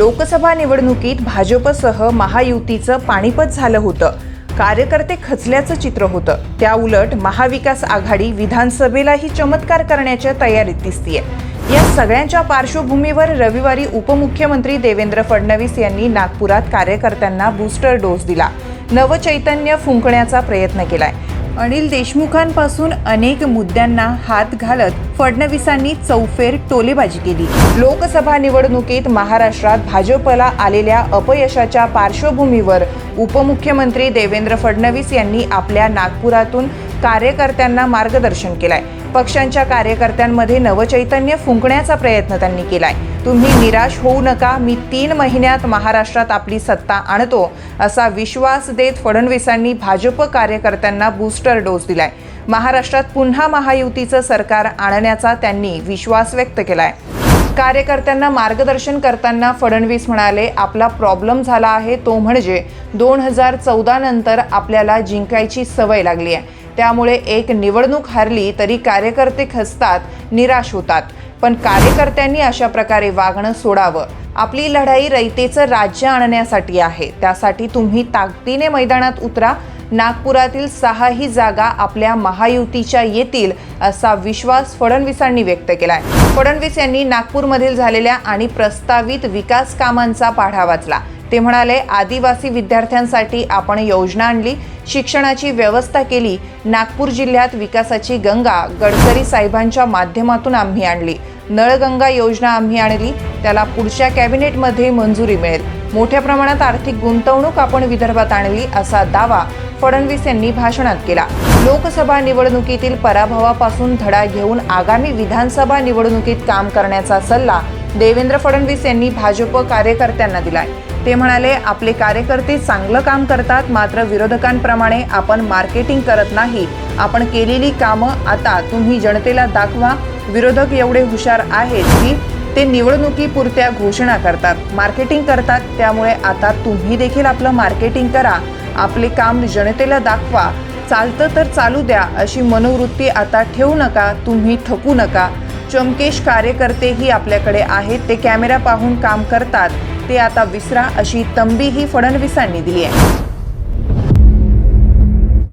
लोकसभा निवडणुकीत भाजपसह महायुतीचं पाणीपत झालं होतं. कार्यकर्ते खचल्याचं चित्र होतं. त्या उलट महाविकास आघाडी विधानसभेलाही चमत्कार करण्याच्या तयारीत दिसतीये. या सगळ्यांच्या पार्श्वभूमीवर रविवारी उपमुख्यमंत्री देवेंद्र फडणवीस यांनी नागपुरात कार्यकर्त्यांना बूस्टर डोस दिला. नवचैतन्य फुंकण्याचा प्रयत्न केलाय. अनिल देशमुखांपासून अनेक मुद्द्यांना हात घालत फडणवीसांनी चौफेर टोलेबाजी केली. लोकसभा निवडणुकीत महाराष्ट्रात भाजपला आलेल्या अपयशाच्या पार्श्वभूमीवर उपमुख्यमंत्री देवेंद्र फडणवीस यांनी आपल्या नागपुरातून कार्यकर्त्यांना मार्गदर्शन केलंय. पक्षांच्या कार्यकर्त्यांमध्ये नवचैतन्य फुंकण्याचा प्रयत्न त्यांनी केलाय. तुम्ही निराश होऊ नका मी तीन महिन्यात महाराष्ट्रात आपली सत्ता आणतो असा विश्वास देत फडणवीसांनी भाजप कार्यकर्त्यांना बूस्टर डोस दिलाय. महाराष्ट्रात पुन्हा महायुतीचं सरकार आणण्याचा त्यांनी विश्वास व्यक्त केलाय. कार्यकर्त्यांना मार्गदर्शन करताना फडणवीस म्हणाले आपला प्रॉब्लेम झाला आहे तो म्हणजे दोन हजार चौदा नंतर आपल्याला जिंकायची सवय लागली आहे. त्यामुळे एक निवडणूक हारली तरी कार्यकर्ते खचतात निराश होतात. पण कार्यकर्त्यांनी अशा प्रकारे वागणं सोडावं. आपली लढाई रयतेचं राज्य आणण्यासाठी आहे. त्यासाठी तुम्ही ताकदीने मैदानात उतरा. नागपुरातील सहाही जागा आपल्या महायुतीच्या येतील असा विश्वास फडणवीसांनी व्यक्त केलाय. फडणवीस यांनी नागपूरमधील झालेल्या आणि प्रस्तावित विकास कामांचा पाढा वाचला. ते म्हणाले आदिवासी विद्यार्थ्यांसाठी आपण योजना आणली शिक्षणाची व्यवस्था केली नागपूर जिल्ह्यात विकासाची गंगा गडकरी साहेबांच्या माध्यमातून आम्ही आणली. नळगंगा योजना आम्ही आणली त्याला पुढच्या कॅबिनेटमध्ये मंजुरी मिळेल. मोठ्या प्रमाणात आर्थिक गुंतवणूक आपण विदर्भात आणली असा दावा फडणवीस यांनी भाषणात केला. लोकसभा निवडणुकीतील पराभवापासून धडा घेऊन आगामी विधानसभा निवडणुकीत काम करण्याचा सल्ला देवेंद्र फडणवीस यांनी भाजप कार्यकर्त्यांना दिलाय. ते म्हणाले आपले कार्यकर्ते चांगलं काम करतात मात्र विरोधकांप्रमाणे आपण मार्केटिंग करत नाही. आपण केलेली कामं आता तुम्ही जनतेला दाखवा. विरोधक एवढे हुशार आहेत की ते निवडणुकीपुरत्या घोषणा करतात. मार्केटिंग करतात त्यामुळे आता तुम्ही देखील आपलं मार्केटिंग करा. आपले काम जनतेला दाखवा. चालतं तर चालू द्या अशी मनोवृत्ती आता ठेवू नका तुम्ही थकू नका. चमकेश कार्यकर्तेही आपल्याकडे आहेत ते कॅमेरा पाहून काम करतात. ते आता विसरा अशी तंबीही फडणवीसांनी दिली आहे.